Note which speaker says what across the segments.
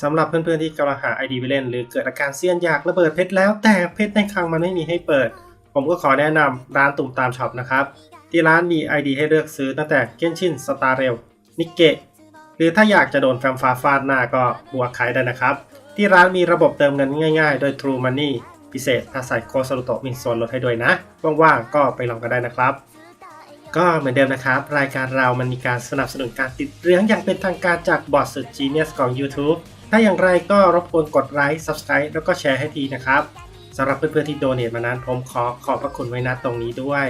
Speaker 1: สำหรับเพื่อนๆที่กำลังหา ID ไปเล่น หรือเกิดอาการเซียนอยากระเบิดเพชรแล้ว แต่เพชรในคลังมันไม่มีให้เปิด ผมก็ขอแนะนำร้านตุ่มตามช็อปนะครับ ที่ร้านมี ID ให้เลือกซื้อตั้งแต่เกนชินสตาร์เรลนิกเกะหรือถ้าอยากจะโดนแฟมฟ้าฟาดหน้าก็บวกขายได้นะครับ ที่ร้านมีระบบเติมเงินง่ายๆ โดย True Money พิเศษถ้าใส่โค้ดสรุโตมีส่วนลดให้ด้วยนะ ว่างๆก็ไปลองกันได้นะครับก็เหมือนเดิมนะครับ รายการเรามันมีการสนับสนุนการติดเรื่องอย่างเป็นทางการจากบอสสุด Genius ของ YouTube ถ้าอย่างไรก็รบกวนกดไลค์ Subscribe แล้วก็แชร์ให้ทีนะครับสำหรับเพื่อนๆที่โดเน a มานั้นผมขอขอบพระคุณไว้ณตรงนี้ด้วย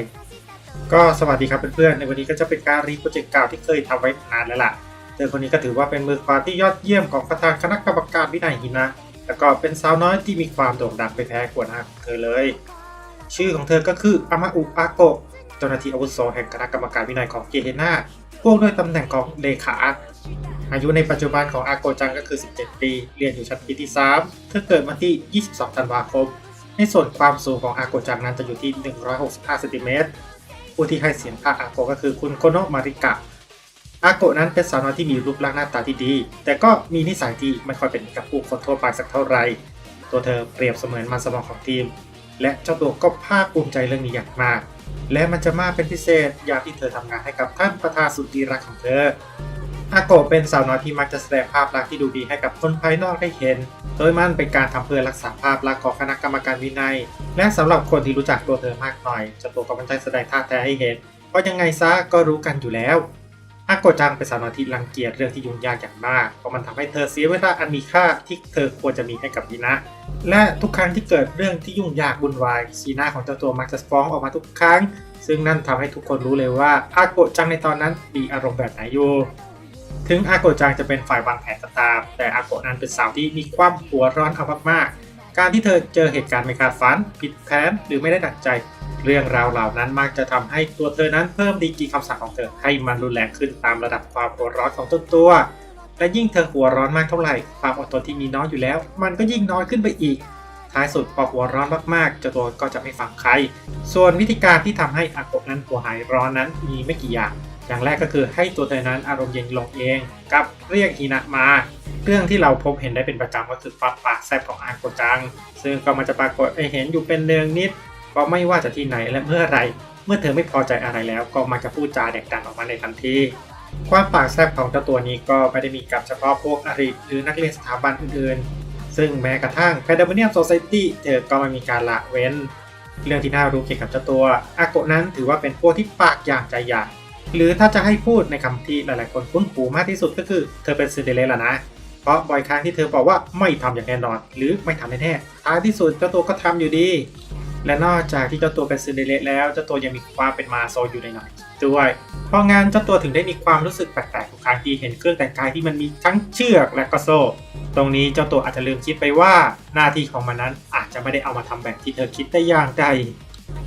Speaker 1: ก็สวัสดีครับเพื่อนๆในวันนี้ก็จะเป็นการรีโปรเจกต์เก่าที่เคยทำไว้นานแล้วล่ะเธอคนนี้ก็ถือว่าเป็นมือขวาที่ยอดเยี่ยมของประธานคณะกรรมการวินัยหินะแล้วก็เป็นสาวน้อยที่มีความโด่งดังไปแพ้หัวหน้าของเธอเลย ชื่อของเธอก็คืออามาอุอาโกเจ้าหน้าที่อาวุโสแห่งคณะกรรมการวินัยของเกเฮนาพวกด้วยตำแหน่งของเลขา อายุในปัจจุบันของอาโกจังก็คือ 17 ปี เรียนอยู่ชั้นปีที่ 3 เธอเกิดวันที่ 22 ธันวาคม ในส่วนความสูงของอาโกจังนั้นจะอยู่ที่ 165เซนติเมตร ผู้ที่ให้เสียงภาคอาโกก็คือคุณโคโนมาริกะ อาโกนั้นเป็นสาวน้อยที่มีรูปร่างหน้าตาที่ดี แต่ก็มีนิสัยที่ไม่ค่อยเป็นกับผู้คนทั่วไปสักเท่าไหร่ ตัวเธอเปรียบเสมือนมันสมองของทีม และเจ้าตัวก็ภาคภูมิใจเรื่องนี้อย่างมาก และมันจะมากเป็นพิเศษยามที่เธอทำงานให้กับท่านประธานสุดที่รักของเธอ อาโกะเป็นสาวน้อยที่มักจะแสดงภาพลักษณ์ที่ดูดีให้กับคนภายนอกได้เห็น โดยมันเป็นการทำเพื่อรักษาภาพลักษณ์ของคณะกรรมการวินัย และสำหรับคนที่รู้จักตัวเธอมากหน่อยเจ้าตัวก็มันใจแสดงท่าแท้ให้เห็น เพราะยังไงซะก็รู้กันอยู่แล้ว อาโกะจังเป็นสาวน้อยที่รังเกียจเรื่องที่ยุ่งยากอย่างมาก เพราะมันทำให้เธอเสียเวลาอันมีค่าที่เธอควรจะมีให้กับฮีนะ และทุกครั้งที่เกิดเรื่องที่ยุ่งยากวุ่นวายสีหน้าของเจ้าตัวมักจะฟ้องออกมาทุกครั้ง ซึ่งนั่นทำให้ทุกคนรู้เลยว่าอาโกะจังในตอนนั้นมีอารมณ์แบบไหนอยู่ ถึงอาโกจังจะเป็นฝ่ายวางแผนก็ตาม แต่อาโกนั้นเป็นสาวที่มีความหัวร้อนเอามากๆ การที่เธอเจอเหตุการณ์ไม่คาดฝัน ผิดแผนหรือไม่ได้ดังใจ เรื่องราวเหล่านั้นมักจะทำให้ตัวเธอนั้นเพิ่มดีกีคำสั่งของเธอให้มันรุนแรงขึ้นตามระดับความหัวร้อนของตัวตัว และยิ่งเธอหัวร้อนมากเท่าไหร่ ความอดทนที่มีน้อยอยู่แล้ว มันก็ยิ่งน้อยขึ้นไปอีก ท้ายสุดพอหัวร้อนมากๆเจ้าตัวก็จะไม่ฟังใคร ส่วนวิธีการที่ทำให้อาโกะนั้นหัวหายร้อนนั้นมีไม่กี่อย่าง อย่างแรกก็คือให้ตัวเธอนั้นอารมณ์เย็นลงเอง กับเรียกฮินะมาเรื่องที่เราพบเห็นได้เป็นประจำก็คือความปากแซบของอาโกจัง ซึ่งก็มันจะปรากฏให้เห็นอยู่เป็นเนืองนิด ก็ไม่ว่าจะที่ไหนและเมื่อไร เมื่อเธอไม่พอใจอะไรแล้ว ก็มักจะพูดจาแดกดันออกมาในทันทีความปากแซบของเจ้าตัวนี้ก็ไม่ได้มีกับเฉพาะพวกอริหรือนักเรียนสถาบันอื่นๆ ซึ่งแม้กระทั่ง p a d a m o n i u m Society เธอก็ไม่มีการละเว้น เรื่องที่น่ารู้เกี่ยวกับเจ้าตัวอาโกนั้นถือว่าเป็นพวกที่ปากอย่างใจใหญ่ หรือถ้าจะให้พูดในคำที่หลายๆ คนคุ้นหูมากที่สุดก็คือเธอเป็นซินเดอเรลล่านะ เพราะบ่อยครั้งที่เธอบอกว่าไม่ทำอย่างแน่นอน หรือไม่ทำแน่ๆท้ายที่สุดเจ้าตัวก็ทำอยู่ดี และนอกจากที่เจ้าตัวเป็นซินเดอเรลแล้วเจ้าตัวยังมีความเป็นมาโซอยู่ในหน่อยด้วยเพราะงั้นเจ้าตัวถึงได้มีความรู้สึกแปลกๆทุกครั้งที่เห็นเครื่องแต่งกายที่มันมีทั้งเชือกและก็โซ่ ตรงนี้เจ้าตัวอาจจะลืมคิดไปว่าหน้าที่ของมันนั้นอาจจะไม่ได้เอามาทำแบบที่เธอคิดได้อย่างใด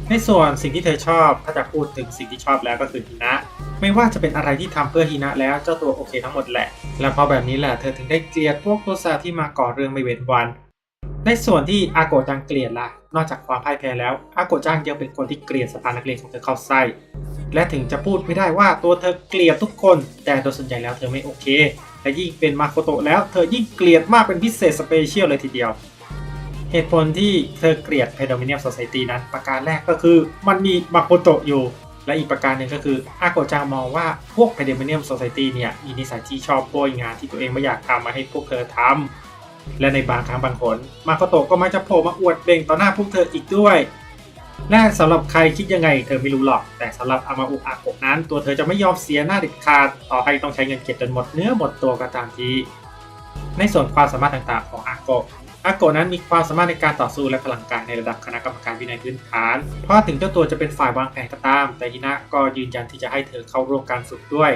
Speaker 1: ในส่วนสิ่งที่เธอชอบถ้าจะพูดถึงสิ่งที่ชอบแล้วก็คือฮินะ ไม่ว่าจะเป็นอะไรที่ทำเพื่อฮินะแล้วเจ้าตัวโอเคทั้งหมดแหละ และเพราะแบบนี้แหละเธอถึงได้เกลียดพวกตัวซาที่มาก่อเรื่องไม่เว้นวัน ในส่วนที่อาโกจังเกลียดล่ะ นอกจากความพ่ายแพ้แล้วอาโกจังยังเป็นคนที่เกลียดสภานักเรียนของเธอเข้าไส้และถึงจะพูดไม่ได้ว่าตัวเธอเกลียดทุกคน แต่โดยส่วนใหญ่แล้วเธอไม่โอเคและยิ่งเป็นมาโคโตะแล้วเธอยิ่งเกลียดมากเป็นพิเศษสเปเชียลเลยทีเดียว เหตุผลที่เธอเกลียด p e d o m i n i u m Society นั้น ประการแรกก็คือมันมีมาโคโตะอยู่ และอีกประการหนึ่งก็คืออาโกจังมองว่าพวก p e d o m i n i u m Society เนี่ยมีนิสัยที่ชอบโปรยงานที่ตัวเองไม่อยากทำมาให้พวกเธอทำและในบางครั้งบางคนมาโคโตะก็มักจะโผล่มาอวดเบ่งต่อหน้าพวกเธออีกด้วยและสำหรับใครคิดยังไงเธอไม่รู้หรอก แต่สำหรับอามาอุอาโกะนั้น ตัวเธอจะไม่ยอมเสียหน้าเด็ดขาดต่อให้ต้องใช้เงินเก็บจนหมดเนื้อหมดตัวก็ตามทีในส่วนความสามารถต่างๆของอาโกะ อาโกนั้นมีความสามารถในการต่อสู้และพลังกายในระดับคณะกรรมการวินัยพื้นฐาน เพราะถึงเจ้าตัวจะเป็นฝ่ายวางแผนก็ตาม แต่ฮินะก็ยืนยันที่จะให้เธอเข้าร่วมการฝึกด้วย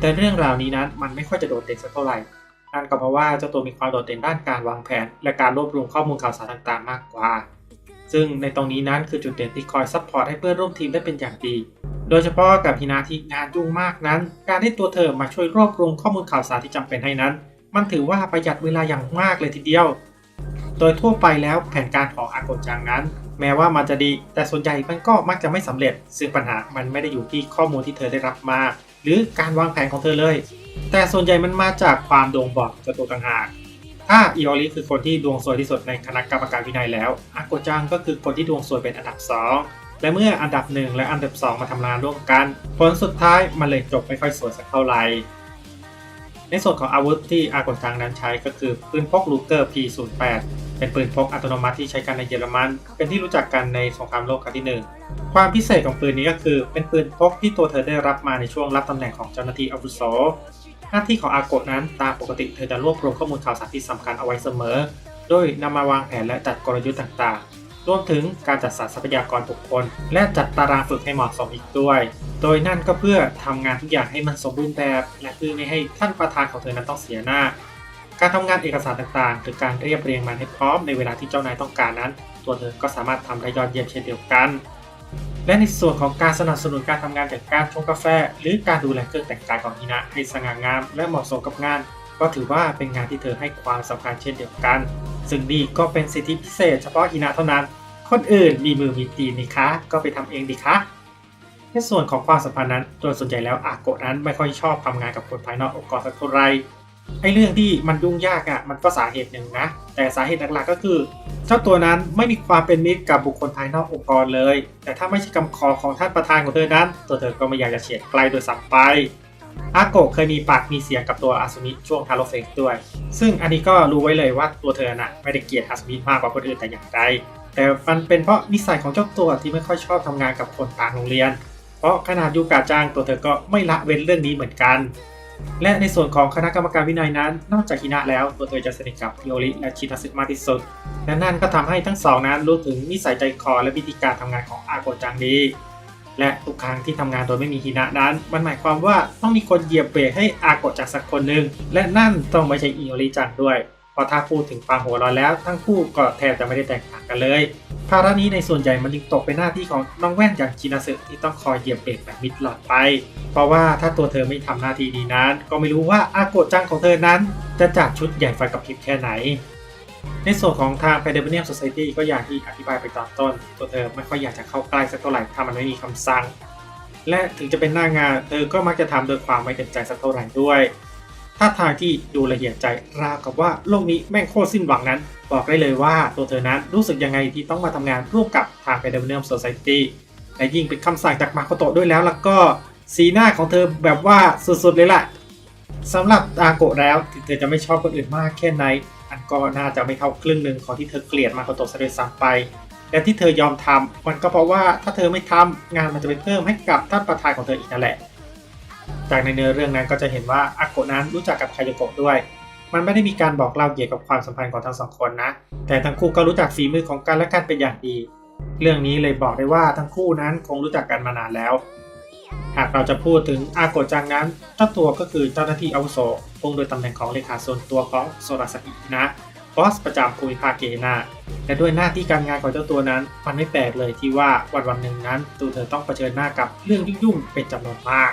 Speaker 1: แต่เรื่องราวนี้นั้นมันไม่ค่อยจะโดดเด่นสักเท่าไหร่นั่นก็เพราะว่าเจ้าตัวมีความโดดเด่นด้านการวางแผน และการรวบรวมข้อมูลข่าวสารต่างๆ มากกว่า ซึ่งในตรงนี้นั้นคือจุดเด่นที่คอยซัพพอร์ตให้เพื่อนร่วมทีมได้เป็นอย่างดี โดยเฉพาะกับฮินาที่งานยุ่งมากนั้น การที่ตัวเธอมาช่วยรวบรวมข้อมูลข่าวสารที่จำเป็นให้นั้น มันถือว่าประหยัดเวลาอย่างมากเลยทีเดียว โดยทั่วไปแล้วแผนการของอากะจังนั้น แม้ว่ามันจะดี แต่ส่วนใหญ่มันก็มักจะไม่สำเร็จ ซึ่งปัญหามันไม่ได้อยู่ที่ข้อมูลที่เธอได้รับมา หรือการวางแผนของเธอเลย แต่ส่วนใหญ่มันมาจากความดวงบอดจ้าตัวต่างหากถ้าอิโอริคือคนที่ดวงสวยที่สุดในคณะกรรมการวินัยแล้วอาโกจังก็คือคนที่ดวงสวยเป็นอันดับ 2 และเมื่ออันดับ 1 และอันดับ 2 มาทำงานร่วมกัน ผลสุดท้ายมันเลยจบไม่ค่อยสวยสักเท่าไหร่ ในส่วนของอาวุธที่อาโกจังนั้นใช้ก็คือปืนพกลูเกอร์ P08 เป็นปืนพกอัตโนมัติที่ใช้กันในเยอรมัน เป็นที่รู้จักกันในสงครามโลกครั้งที่หนึ่งความพิเศษของปืนนี้ก็คือ เป็นปืนพกที่ตัวเธอได้รับมาในช่วงรับตำแหน่งของเจ้าหน้าที่อาวุโสหน้าที่ของอากะนั้นตามปกติเธอจะรวบรวมข้อมูลข่าวสารที่สำคัญเอาไว้เสมอ โดยนำมาวางแผนและจัดกลยุทธ์ต่างๆ รวมถึงการจัดสรรทรัพยากรบุคคล และจัดตารางฝึกให้เหมาะสมอีกด้วย โดยนั่นก็เพื่อทำงานทุกอย่างให้มันสมบูรณ์แบบ และเพื่อไม่ให้ท่านประธานของเธอนั้นต้องเสียหน้า การทำงานเอกสารต่างๆ หรือการเรียบเรียงมันให้พร้อมในเวลาที่เจ้านายต้องการนั้น ตัวเธอก็สามารถทำได้ยอดเยี่ยมเช่นเดียวกัน และในส่วนของการสนับสนุนการทำงานจากการชงกาแฟ หรือการดูแลเครื่องแต่งกายของฮินะให้สง่างาม และเหมาะสมกับงาน ก็ถือว่าเป็นงานที่เธอให้ความสำคัญเช่นเดียวกัน ซึ่งนี่ก็เป็นสิทธิพิเศษเฉพาะฮินะเท่านั้น คนอื่นมีมือมีตีนนี่คะ ก็ไปทำเองดีคะ ในส่วนของความสัมพันธ์นั้นโดยส่วนใหญ่แล้วอาโกะนั้นไม่ค่อยชอบทำงานกับคนภายนอกองค์กรสักเท่าไหรไอ้เรื่องที่มันยุ่งยากอะ่ะมันก็สาเหตุหนึ่งนะ แต่สาเหตุหลักๆก็คือ เจ้าตัวนั้นไม่มีความเป็นมิตรกับบุคคลภายนอกองค์กรเลย แต่ถ้าไม่ใช่คำขอของท่านประธานของเธอนั้น ตัวเธอก็ไม่อยากจะเฉียดใกลโดยสัมไป อาโกะเคยมีปากมีเสียงกับตัวอาซุมิช่วงทาโรเฟกด้วย ซึ่งอันนี้ก็รู้ไว้เลยว่าตัวเธอน่ะไม่ได้เกลียดอาซุมิมากกว่าคนอื่นแต่อย่างใดแต่มันเป็นเพราะนิสัยของเจ้าตัวที่ไม่ค่อยชอบทำงานกับคนต่างโรงเรียน เพราะขนาดยูกาจ้างตัวเธอก็ไม่ละเว้นเรื่องนี้เหมือนกัน และในส่วนของคณะกรรมการวินัยนั้น นอกจากฮินะแล้วตัวเธอจะสนิทกับโอริและชินาซึมากที่สุดและนั่นก็ทำให้ทั้งสองนั้นรู้ถึงนิสัยใจคอและวิธีการทำงานของอาโกจังดี และทุกครั้งที่ทำงานโดยไม่มีฮินะนั้น มันหมายความว่าต้องมีคนเหยียบเบรกให้อากะจังสักคนหนึ่งและนั่นต้องไม่ใช่อิโอริจังด้วยเพราะถ้าพูดถึงความหัวร้อนแล้วทั้งคู่ก็แทบจะไม่ได้แตกต่างกันเลย ภาระนี้ในส่วนใหญ่มันจึงตกเป็นหน้าที่ของน้องแว่นอย่างชินาสึที่ต้องคอยเหยียบเบรกแบบมิดหลอดไป เพราะว่าถ้าตัวเธอไม่ทำหน้าที่ดีนั้น ก็ไม่รู้ว่าอากะจังของเธอนั้น จะจัดชุดใหญ่ไฟกับพริบแค่ไหน ในส่วนของทาง p a d e m i u m Society ก็อย่างที่อธิบายไปตอนต้น ตัวเธอไม่ค่อยอยากจะเข้าใกล้สักเท่าไหร่ถ้ามันไม่มีคำสั่ง และถึงจะเป็นหน้างานเธอก็มักจะทำโดยความไม่เต็มใจสักเท่าไหร่ด้วยท่าทางที่ดูละเอียดใจราวกับว่าโลกนี้แม่งโคตรสิ้นหวังนั้น บอกได้เลยว่าตัวเธอนั้นรู้สึกยังไงที่ต้องมาทำงานร่วมกับทาง p a d e m i u m Society และยิ่งเป็นคำสั่งจากมาโคโตะด้วยแล้วแล้วก็สีหน้าของเธอแบบว่าสุดๆเลยล่ะสำหรับอาโกะแล้วถึงเธอจะไม่ชอบคนอื่นมากแค่ไหน ก็น่าจะไม่เท่าครึ่งหนึ่งของที่เธอเกลียดมาโคโตะซะด้วยซ้ำไป และที่เธอยอมทำมันก็เพราะว่าถ้าเธอไม่ทำงานมันจะไปเพิ่มให้กับท่านประธานของเธออีกนั่นแหละ จากในเนื้อเรื่องนั้นก็จะเห็นว่าอาโกะนั้นรู้จักกับคโยโกะด้วย มันไม่ได้มีการบอกเล่าเกี่ยวกับความสัมพันธ์ของทั้งสองคนนะ แต่ทั้งคู่ก็รู้จักฝีมือของกันและกันเป็นอย่างดี เรื่องนี้เลยบอกได้ว่าทั้งคู่นั้นคงรู้จักกันมานานแล้ว หากเราจะพูดถึงอาโกจังนั้นเจ้าตัวก็คือเจ้าหน้าที่อาวุโสคงโดยตำแหน่งของเลขาส่วนตัวของโซราสกินะบอสประจำภูมิภาคเกนาและด้วยหน้าที่การงานของเจ้าตัวนั้น มันไม่แปลกเลยที่ว่าวันวันหนึ่งนั้นตัวเธอต้องเผชิญหน้ากับเรื่องยุ่งๆเป็นจำนวนมาก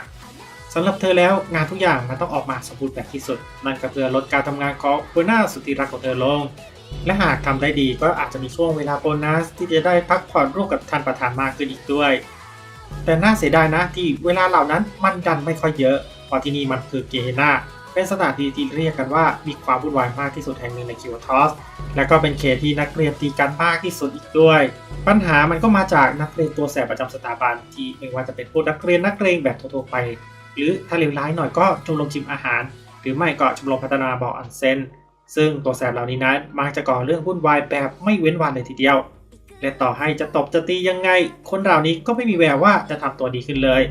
Speaker 1: สำหรับเธอแล้วงานทุกอย่างมันต้องออกมาสมบูรณ์แบบที่สุด นั่นก็เพื่อลดการทำงานของหัวหน้าสุดที่รักของเธอลง และหากทำได้ดีก็อาจจะมีช่วงเวลาโบนัสที่จะได้พักผ่อนร่วมกับท่านประธานมากขึ้นอีกด้วย แต่น่าเสียดายนะที่เวลาเหล่านั้นมันดันไม่ค่อยเยอะเพราะที่นี่มันคือเกนาเป็นสถานที่ที่เรียกกันว่ามีความวุ่นวายมากที่สุดแห่งหนึ่งในคิวทอส และก็เป็นเขตที่นักเรียนตีกันมากที่สุดอีกด้วย ปัญหามันก็มาจากนักเรียนตัวแสบประจำสถาบันที่ไม่ว่าจะเป็นพวกนักเรียนนักเลงแบบทั่วไป หรือถ้าเลวร้ายหน่อยก็ชมรมชิมอาหาร หรือไม่ก็ชมรมพัฒนาบ่ออันเซนซึ่งตัวแสบเหล่านี้นั้นมักจะก่อเรื่องวุ่นวายแบบไม่เว้นวันเลยทีเดียว และต่อให้จะตบจะตียังไง คนเหล่านี้ก็ไม่มีแววว่าจะทำตัวดีขึ้นเลย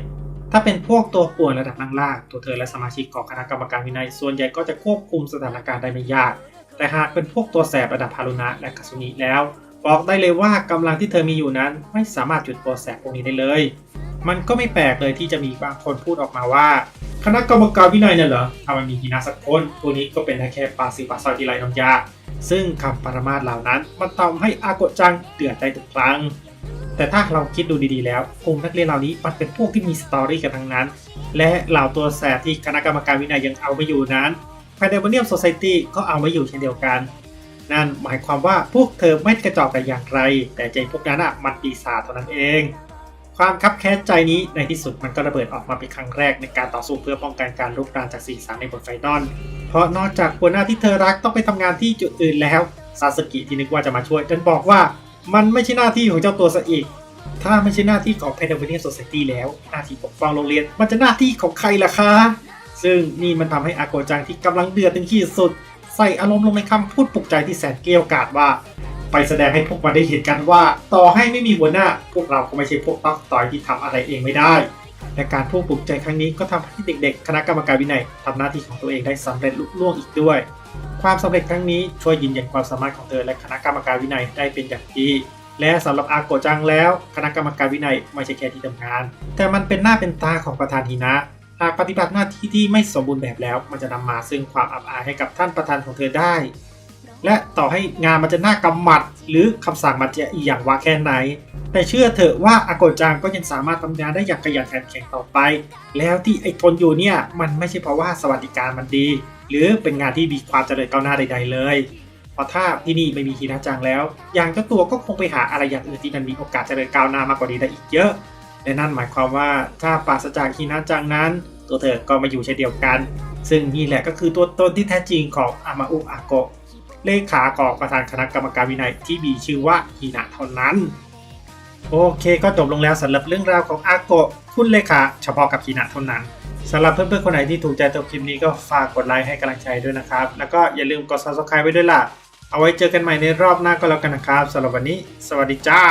Speaker 1: ถ้าเป็นพวกตัวป่วนระดับล่างๆตัวเธอและสมาชิกของคณะกรรมการวินัยส่วนใหญ่ก็จะควบคุมสถานการณ์ได้ไม่ยาก แต่หากเป็นพวกตัวแสบระดับฮารุนะและคาซุนิแล้วบอกได้เลยว่ากำลังที่เธอมีอยู่นั้นไม่สามารถหยุดตัวแสบพวกนี้ได้เลย มันก็ไม่แปลกเลยที่จะมีบางคนพูดออกมาว่า คณะกรรมการวินัยเนี่ยเหรอถ้ามันมีฮีนาสักคนพวนี้ก็เป็นได้แค่ปลาซิปลาซอยที่ไรน้ำยา ซึ่งคำปรมาทเหล่านั้นมันทำให้อาโกจังเดือดใจทุกครั้งแต่ถ้าเราคิดดูดีๆแล้วกลุ่มนักเรียนเหล่านี้มันเป็นพวกที่มีสตอรี่กันทั้งนั้น และเหล่าตัวแสบที่คณะกรรมการวินัยยังเอาไม่อยู่นั้นภายในบเนียมโซซ i ตี้ก็เอาไม่อยู่เช่นเดียวกัน นั่นหมายความว่าพวกเธอไม่กระจอกแต่อย่างไร แต่ใจพวกนั้นอะมันปีศาจเท่านั้นเอง ความคับแค้นใจนี้ในที่สุดมันก็ระเบิดออกมาเป็นครั้งแรกในการต่อสู้เพื่อป้องกันการลุกรานจากสีสามในบทไฟนอลเพราะนอกจากหัวหน้าที่เธอรักต้องไปทำงานที่จุดอื่นแล้วซาสกิที่นึกว่าจะมาช่วยดันบอกว่ามันไม่ใช่หน้าที่ของเจ้าตัวซะอีก ถ้าไม่ใช่หน้าที่ของ p e n a v i l i a n Society แล้ว หน้าที่ปกป้องโรงเรียน มันจะหน้าที่ของใครล่ะคะ ซึ่งนี่มันทำให้อาโกจังที่กำลังเดือดถึงขีดสุด ใส่อารมณ์ลงในคำพูดปลุกใจที่แสนเกรี้ยวกาดว่า ไปแสดงให้พวกมันได้เห็นกันว่า ต่อให้ไม่มีหัวหน้า พวกเราก็ไม่ใช่พวกต้องต่อยที่ทำอะไรเองไม่ได้และการพูดปลุกใจครั้งนี้ก็ทำให้เด็กๆ คณะกรรมการวินัยทำหน้าที่ของตัวเองได้สำเร็จลุล่วงอีกด้วย ความสำเร็จครั้งนี้ช่วยยืนยันความสามารถของเธอและคณะกรรมการวินัยได้เป็นอย่างดีและสำหรับอาโกจังแล้ว คณะกรรมการวินัยไม่ใช่แค่ที่ทำงาน แต่มันเป็นหน้าเป็นตาของประธานหินะหากปฏิบัติหน้าที่ที่ไม่สมบูรณ์แบบแล้ว มันจะนำมาซึ่งความอับอายให้กับท่านประธานของเธอได้ และต่อให้งานมันจะน่ากำหมัด หรือคำสั่งมันจะอีอย่างว่าแค่ไหน แต่เชื่อเถอะว่าอาโกจังก็ยังสามารถทำงานได้อย่างขยันขันแข็งต่อไป แล้วที่ไอ้ทนอยู่เนี่ยมันไม่ใช่เพราะว่าสวัสดิการมันดี หรือเป็นงานที่มีความเจริญก้าวหน้าใด ๆ เลยเพราะถ้าที่นี่ไม่มีฮีนาจังแล้ว อย่างเจ้าตัวก็คงไปหาอะไรอย่างอื่นที่มันมีโอกาสเจริญก้าวหน้ามากกว่านี้ได้อีกเยอะและนั่นหมายความว่าถ้าปราศจากฮีนาจังนั้น ตัวเธอก็มาอยู่เช่นเดียวกัน ซึ่งนี่แหละก็คือตัวตนที่แท้จริงของอามาอุอาโกะ เลขากองประธานคณะกรรมการวินัยที่มีชื่อว่าฮีนาเท่านั้น โอเคก็จบลงแล้วสำหรับเรื่องราวของอาโกะคุณเลขาเฉพาะกับฮีนาเท่านั้นสำหรับเพื่อนๆคนไหนที่ถูกใจตัวคลิปนี้ก็ฝากกดไลค์ให้กำลังใจด้วยนะครับ แล้วก็อย่าลืมกด subscribe ไว้ด้วยล่ะ เอาไว้เจอกันใหม่ในรอบหน้าก็แล้วกันนะครับสำหรับวันนี้ สวัสดีจ้า